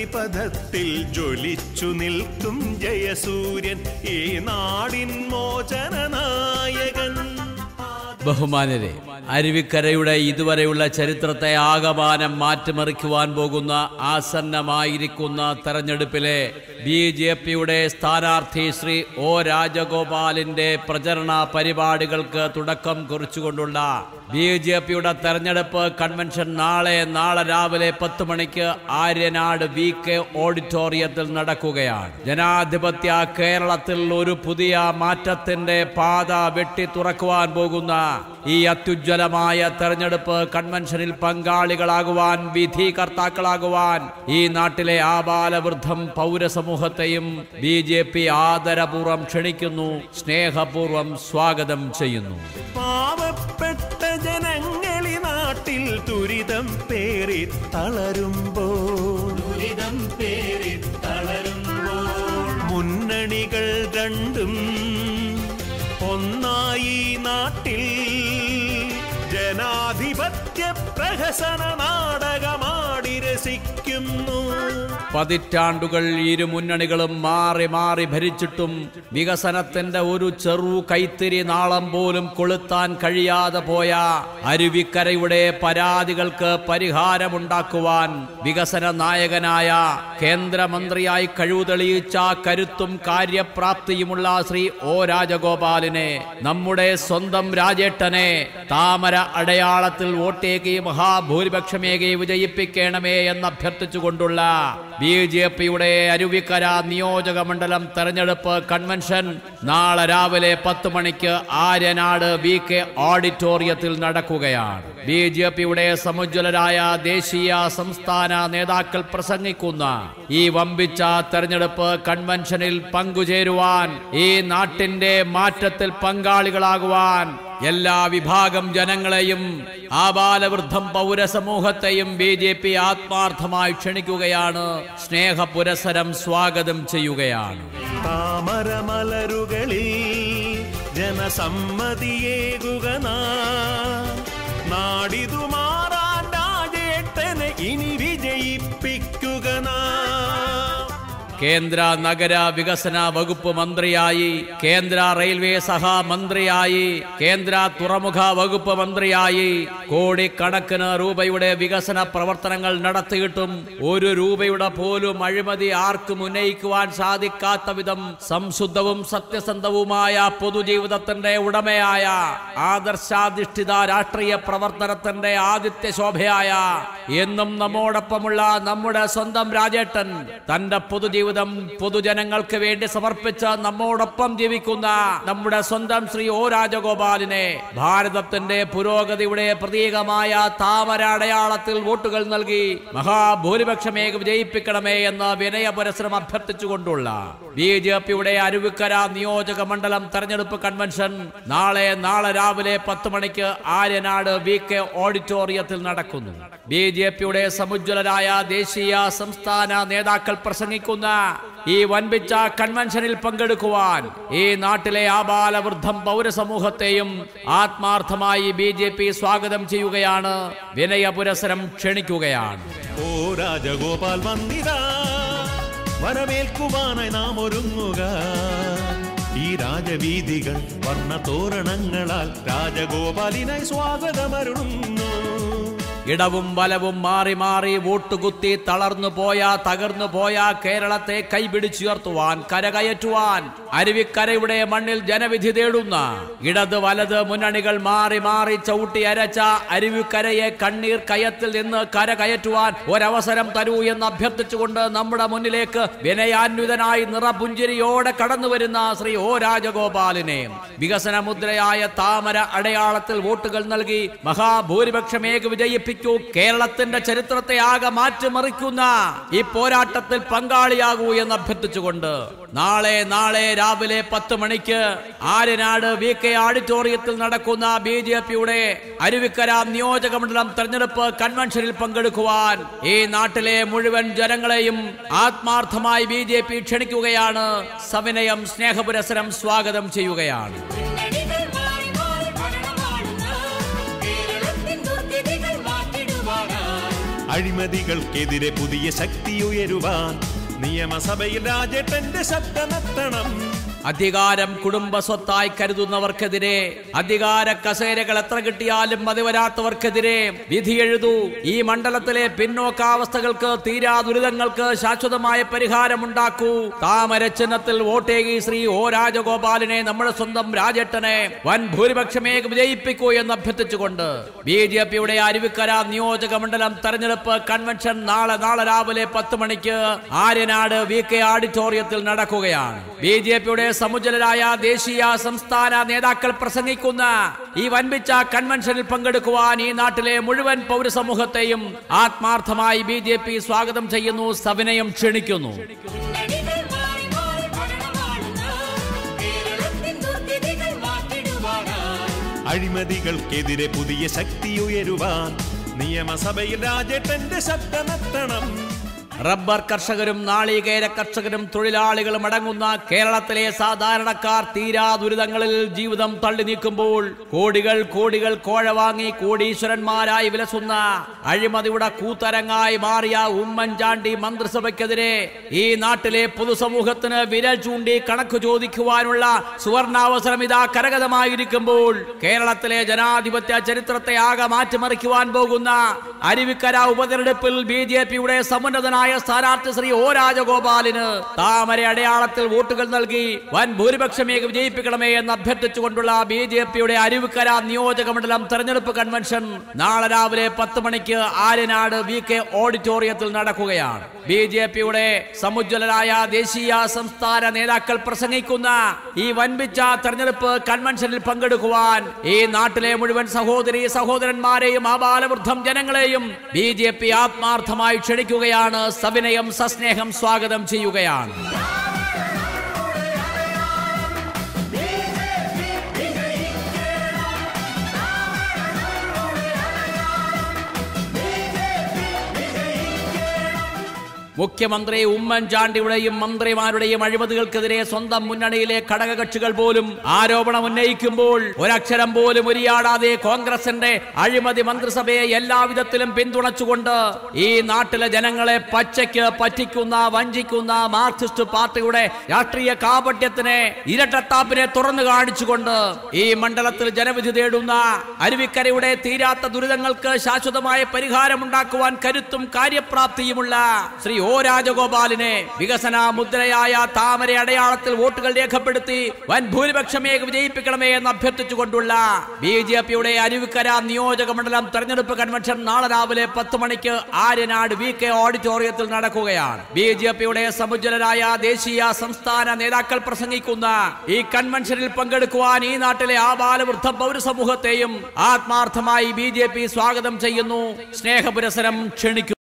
അഗ്നിപഥത്തിൽ ജ്വലിച്ചു നിൽക്കും ജയസൂര്യൻ ഈ നാടിൻ മോചന നായകൻ. ബഹുമാനരെ അരുവിക്കരയുടെ ഇതുവരെയുള്ള ചരിത്രത്തെ ആകമാനം മാറ്റിമറിക്കുവാൻ പോകുന്ന ആസന്നമായിരിക്കുന്ന തെരഞ്ഞെടുപ്പിലെ ബി ജെ പിയുടെ സ്ഥാനാർത്ഥി ശ്രീ ഒ രാജഗോപാലിന്റെ പ്രചരണ പരിപാടികൾക്ക് തുടക്കം കുറിച്ചുകൊണ്ടുള്ള ബി ജെ പിയുടെ തെരഞ്ഞെടുപ്പ് കൺവെൻഷൻ നാളെ നാളെ രാവിലെ പത്ത് മണിക്ക് ആര്യനാട് വി കെ ഓഡിറ്റോറിയത്തിൽ നടക്കുകയാണ്. ജനാധിപത്യ കേരളത്തിൽ ഒരു പുതിയ മാറ്റത്തിന്റെ പാത വെട്ടി തുറക്കുവാൻ പോകുന്ന ഈ അത്യുജ്വലമായ തെരഞ്ഞെടുപ്പ് കൺവെൻഷനിൽ പങ്കാളികളാകുവാൻ വിധികർത്താക്കളാകുവാൻ ഈ നാട്ടിലെ ആബാലവൃദ്ധം പൗരസമൂഹത്തെയും ബി ജെ പി ആദരപൂർവം ക്ഷണിക്കുന്നു സ്നേഹപൂർവം സ്വാഗതം ചെയ്യുന്നു. ദുരിതം പേറി തളരുമ്പോൾ ദുരിതം പേറി തളരുമ്പോൾ മുന്നണികൾ രണ്ടും ഒന്നായി നാട്ടിൽ ജനാധിപത്യ പ്രഹസന നാടകമാടി രസിക്കുന്നു. പതിറ്റാണ്ടുകൾ ഇരു മുന്നണികളും മാറി മാറി ഭരിച്ചിട്ടും വികസനത്തിന്റെ ഒരു ചെറു കൈത്തിരി നാളം പോലും കൊളുത്താൻ കഴിയാതെ പോയ അരുവിക്കരയുടെ പരാതികൾക്ക് പരിഹാരമുണ്ടാക്കുവാൻ വികസന നായകനായ കേന്ദ്രമന്ത്രിയായി കഴിവ് കരുത്തും കാര്യപ്രാപ്തിയുമുള്ള ശ്രീ ഒ രാജഗോപാലിനെ നമ്മുടെ സ്വന്തം രാജേട്ടനെ താമര അടയാളത്തിൽ വോട്ടേകി മഹാഭൂരിപക്ഷമേകെ വിജയിപ്പിക്കണമേ എന്ന് അഭ്യർത്ഥിച്ചുകൊണ്ടുള്ള ബി ജെ പിയുടെ അരുവിക്കര നിയോജക മണ്ഡലം തെരഞ്ഞെടുപ്പ് കൺവെൻഷൻ നാളെ രാവിലെ പത്ത് മണിക്ക് ആര്യനാട് വി കെ ഓഡിറ്റോറിയത്തിൽ നടക്കുകയാണ്. ബി ജെ പിയുടെ സമുജ്വലരായ ദേശീയ സംസ്ഥാന നേതാക്കൾ പ്രസംഗിക്കുന്ന ഈ വമ്പിച്ച തെരഞ്ഞെടുപ്പ് കൺവെൻഷനിൽ പങ്കുചേരുവാൻ ഈ നാട്ടിന്റെ മാറ്റത്തിൽ പങ്കാളികളാകുവാൻ എല്ലാ വിഭാഗം ജനങ്ങളെയും ആബാലവൃദ്ധം പൗരസമൂഹത്തെയും ബി ജെ പി ആത്മാർത്ഥമായി ക്ഷണിക്കുകയാണ്. സ്നേഹ പുരസരം സ്വാഗതം ചെയ്യുകയാണ്. താമരമലരുകളിൽ ജനസമ്മതിയേകുക നാടിതു മാറാൻ കേന്ദ്ര നഗര വികസന വകുപ്പ് മന്ത്രിയായി കേന്ദ്ര റെയിൽവേ സഹമന്ത്രിയായി കേന്ദ്ര തുറമുഖ വകുപ്പ് മന്ത്രിയായി കോടിക്കണക്കിന് രൂപയുടെ വികസന പ്രവർത്തനങ്ങൾ നടത്തിയിട്ടും ഒരു രൂപയുടെ പോലും അഴിമതി ആർക്കും ഉന്നയിക്കുവാൻ സാധിക്കാത്ത വിധം സംശുദ്ധവും സത്യസന്ധവുമായ പൊതുജീവിതത്തിന്റെ ഉടമയായ ആദർശാധിഷ്ഠിത രാഷ്ട്രീയ പ്രവർത്തനത്തിന്റെ ആദിത്യ ശോഭയായ എന്നും നമ്മോടൊപ്പമുള്ള നമ്മുടെ സ്വന്തം രാജേട്ടൻ തന്റെ പൊതുജീവിതം പൊതുജനങ്ങൾക്ക് വേണ്ടി സമർപ്പിച്ച നമ്മോടൊപ്പം ജീവിക്കുന്ന നമ്മുടെ സ്വന്തം ശ്രീ ഒ രാജഗോപാലിനെ ഭാരതത്തിന്റെ പുരോഗതിയുടെ പ്രതീകമായ താമര അടയാളത്തിൽ വോട്ടുകൾ നൽകി മഹാഭൂരിപക്ഷമേ വിജയിപ്പിക്കണമേ എന്ന് വിനയപുരസരം അഭ്യർത്ഥിച്ചുകൊണ്ടുള്ള ബി ജെ പിയുടെ അരുവിക്കര നിയോജക മണ്ഡലം തെരഞ്ഞെടുപ്പ് കൺവെൻഷൻ നാളെ നാളെ രാവിലെ പത്ത് മണിക്ക് ആര്യനാട് വി കെ ഓഡിറ്റോറിയത്തിൽ നടക്കുന്നു. ബി ജെ പിയുടെ സമുജ്വലരായ ദേശീയ സംസ്ഥാന നേതാക്കൾ പ്രസംഗിക്കുന്ന ഈ വൻപിച്ച കൺവെൻഷനിൽ പങ്കെടുക്കുവാൻ ഈ നാട്ടിലെ ആബാലവൃദ്ധം പൗരസമൂഹത്തെയും ആത്മാർത്ഥമായി ബി ജെ പി സ്വാഗതം ചെയ്യുകയാണ്. വിനയ പുരസരം ക്ഷണിക്കുകയാണ്. ഓ രാജഗോപാൽ വരവേൽക്കുവാനായി നാം ഒരുങ്ങുക. ഈ രാജവീതികൾ വർണ തോരണങ്ങളാൽ രാജഗോപാലിനായി സ്വാഗതമരുളുന്നു. ഇടവും വലവും മാറി മാറി വോട്ടുകുത്തി തളർന്നു പോയ തകർന്നു പോയ കേരളത്തെ കൈപിടിച്ചുയർത്തുവാൻ കരകയറ്റുവാൻ അരുവിക്കരയുടെ മണ്ണിൽ ജനവിധി തേടുന്ന ഇടത് വലത് മുന്നണികൾ മാറി മാറി ചവിട്ടി അരച്ച അരുവിക്കരയെ കണ്ണീർ കയത്തിൽ നിന്ന് കരകയറ്റുവാൻ ഒരവസരം തരൂ എന്ന് അഭ്യർത്ഥിച്ചുകൊണ്ട് നമ്മുടെ മുന്നിലേക്ക് വിനയാന്വിതനായി നിറപുഞ്ചിരിയോടെ കടന്നു വരുന്ന ശ്രീ ഒ രാജഗോപാലിനെ വികസന മുദ്രയായ താമര അടയാളത്തിൽ വോട്ടുകൾ നൽകി മഹാഭൂരിപക്ഷമേക്ക് വിജയിപ്പിച്ചു കേരളത്തിന്റെ ചരിത്രത്തെ ആകെ മാറ്റിമറിക്കുന്ന ഈ പോരാട്ടത്തിൽ പങ്കാളിയാകൂ എന്ന് അഭ്യർത്ഥിച്ചുകൊണ്ട് നാളെ നാളെ രാവിലെ പത്ത് മണിക്ക് ആര്യനാട് വി കെ ഓഡിറ്റോറിയത്തിൽ നടക്കുന്ന ബി ജെ പിയുടെ അരുവിക്കര നിയോജക മണ്ഡലം തെരഞ്ഞെടുപ്പ് കൺവെൻഷനിൽ പങ്കെടുക്കുവാൻ ഈ നാട്ടിലെ മുഴുവൻ ജനങ്ങളെയും ആത്മാർത്ഥമായി ബി ജെ പി ക്ഷണിക്കുകയാണ്. സവിനയം സ്നേഹപുരസരം സ്വാഗതം ചെയ്യുകയാണ്. അഴിമതികൾക്കെതിരെ പുതിയ ശക്തി ഉയരുവാൻ നിയമസഭയിൽ രാജേട്ടന്റെ ശബ്ദമെത്തണം അധികാരം കുടുംബ സ്വത്തായി കരുതുന്നവർക്കെതിരെ അധികാര കസേരകൾ എത്ര കിട്ടിയാലും മതി വരാത്തവർക്കെതിരെ വിധി എഴുതൂ. ഈ മണ്ഡലത്തിലെ പിന്നോക്കാവസ്ഥകൾക്ക് തീരാ ദുരിതങ്ങൾക്ക് ശാശ്വതമായ പരിഹാരമുണ്ടാക്കൂ. താമര ചിഹ്നത്തിൽ വോട്ടേകി ശ്രീ ഒ രാജഗോപാലിനെ നമ്മുടെ സ്വന്തം രാജേട്ടനെ വൻ ഭൂരിപക്ഷമേ വിജയിപ്പിക്കൂ എന്ന് അഭ്യർത്ഥിച്ചുകൊണ്ട് ബി ജെ പിയുടെ അരുവിക്കര നിയോജക മണ്ഡലം തെരഞ്ഞെടുപ്പ് കൺവെൻഷൻ നാളെ നാളെ രാവിലെ പത്ത് മണിക്ക് ആര്യനാട് വി കെ ഓഡിറ്റോറിയത്തിൽ നടക്കുകയാണ്. ബി ജെ പിയുടെ സമുജ്ജലരായ ദേശീയ സംസ്ഥാന നേതാക്കൾ പ്രസംഗിക്കുന്ന ഈ വൻപിച്ച കൺവെൻഷനിൽ പങ്കെടുക്കുവാൻ ഈ നാട്ടിലെ മുഴുവൻ പൗരസമൂഹത്തെയും ആത്മാർത്ഥമായി ബി ജെ പി സ്വാഗതം ചെയ്യുന്നു സവിനയം ക്ഷണിക്കുന്നു. അഴിമതികൾക്കെതിരെ പുതിയ ശക്തി ഉയരുവാൻ നിയമസഭയിൽ രാജേട്ടന്റെ ശബ്ദമെത്തണം റബ്ബർ കർഷകരും നാളികേര കർഷകരും തൊഴിലാളികളും അടങ്ങുന്ന കേരളത്തിലെ സാധാരണക്കാർ തീരാ ദുരിതങ്ങളിൽ ജീവിതം തള്ളി നീക്കുമ്പോൾ കോടികൾ കോടികൾ കോഴ വാങ്ങി കോടീശ്വരന്മാരായി വിലസുന്ന അഴിമതിയുടെ കൂത്തരങ്ങായി മാറിയ ഉമ്മൻചാണ്ടി മന്ത്രിസഭയ്ക്കെതിരെ ഈ നാട്ടിലെ പൊതുസമൂഹത്തിന് വിരൽ ചൂണ്ടി കണക്ക് ചോദിക്കുവാനുള്ള സുവർണാവസരം ഇതാ കരകതമായിരിക്കുമ്പോൾ കേരളത്തിലെ ജനാധിപത്യ ചരിത്രത്തെ ആകെ മാറ്റിമറിക്കുവാൻ പോകുന്ന അരുവിക്കര ഉപതെരഞ്ഞെടുപ്പിൽ ബി ജെ പിയുടെ സമുന്നതനായ സ്ഥാനാർത്ഥി ശ്രീ ഒ രാജഗോപാലിന് താമര അടയാളത്തിൽ വോട്ടുകൾ നൽകി വൻ ഭൂരിപക്ഷമേ വിജയിപ്പിക്കണമേ എന്ന് അഭ്യർത്ഥിച്ചുകൊണ്ടുള്ള ബി ജെ പിയുടെ അരുവിക്കര നിയോജക മണ്ഡലം തെരഞ്ഞെടുപ്പ് കൺവെൻഷൻ നാളെ രാവിലെ പത്ത് മണിക്ക് ആര്യനാട് വി കെ ഓഡിറ്റോറിയത്തിൽ നടക്കുകയാണ്. ബി ജെ പിയുടെ സമുജ്വലരായ ദേശീയ സംസ്ഥാന നേതാക്കൾ പ്രസംഗിക്കുന്ന ഈ വൻപിച്ച തെരഞ്ഞെടുപ്പ് കൺവെൻഷനിൽ പങ്കെടുക്കുവാൻ ഈ നാട്ടിലെ മുഴുവൻ സഹോദരി സഹോദരന്മാരെയും ആബാലവൃദ്ധം ജനങ്ങളെയും ബി ജെ പി ആത്മാർത്ഥമായി ക്ഷണിക്കുകയാണ് സവിനയം സസ്നേഹം സ്വാഗതം ചെയ്യുകയാണ്. മുഖ്യമന്ത്രി ഉമ്മൻചാണ്ടിയുടെയും മന്ത്രിമാരുടെയും അഴിമതികൾക്കെതിരെ സ്വന്തം മുന്നണിയിലെ ഘടകകക്ഷികൾ പോലും ആരോപണം ഉന്നയിക്കുമ്പോൾ ഒരക്ഷരം പോലും ഉരിയാടാതെ കോൺഗ്രസിന്റെ അഴിമതി മന്ത്രിസഭയെ എല്ലാവിധത്തിലും പിന്തുണച്ചുകൊണ്ട് ഈ നാട്ടിലെ ജനങ്ങളെ പച്ചയ്ക്ക് പറ്റിക്കുന്ന വഞ്ചിക്കുന്ന മാർക്സിസ്റ്റ് പാർട്ടിയുടെ രാഷ്ട്രീയ കാപട്യത്തിനെ ഇരട്ടത്താപ്പിനെ തുറന്നു കാണിച്ചുകൊണ്ട് ഈ മണ്ഡലത്തിൽ ജനവിധി തേടുന്ന അരുവിക്കരയുടെ തീരാത്ത ദുരിതങ്ങൾക്ക് ശാശ്വതമായ പരിഹാരമുണ്ടാക്കുവാൻ കരുത്തും കാര്യപ്രാപ്തിയുമുള്ള ശ്രീ ഒ രാജഗോപാലിനെ വികസന മുദ്രയായ താമര അടയാളത്തിൽ വോട്ടുകൾ രേഖപ്പെടുത്തി വൻ ഭൂരിപക്ഷമേ വിജയിപ്പിക്കണമേ എന്ന് അഭ്യർത്ഥിച്ചുകൊണ്ടുള്ള ബി ജെ പിയുടെ അരുവിക്കര നിയോജക മണ്ഡലം തെരഞ്ഞെടുപ്പ് കൺവെൻഷൻ നാളെ രാവിലെ പത്ത് മണിക്ക് ആര്യനാട് വി കെ ഓഡിറ്റോറിയത്തിൽ നടക്കുകയാണ്. ബി ജെ പിയുടെ സമുജ്വലരായ ദേശീയ സംസ്ഥാന നേതാക്കൾ പ്രസംഗിക്കുന്ന ഈ കൺവെൻഷനിൽ പങ്കെടുക്കുവാൻ ഈ നാട്ടിലെ ആബാലവൃദ്ധ പൗരസമൂഹത്തെയും ആത്മാർത്ഥമായി ബി സ്വാഗതം ചെയ്യുന്നു. സ്നേഹപുരസരം ക്ഷണിക്കുന്നു.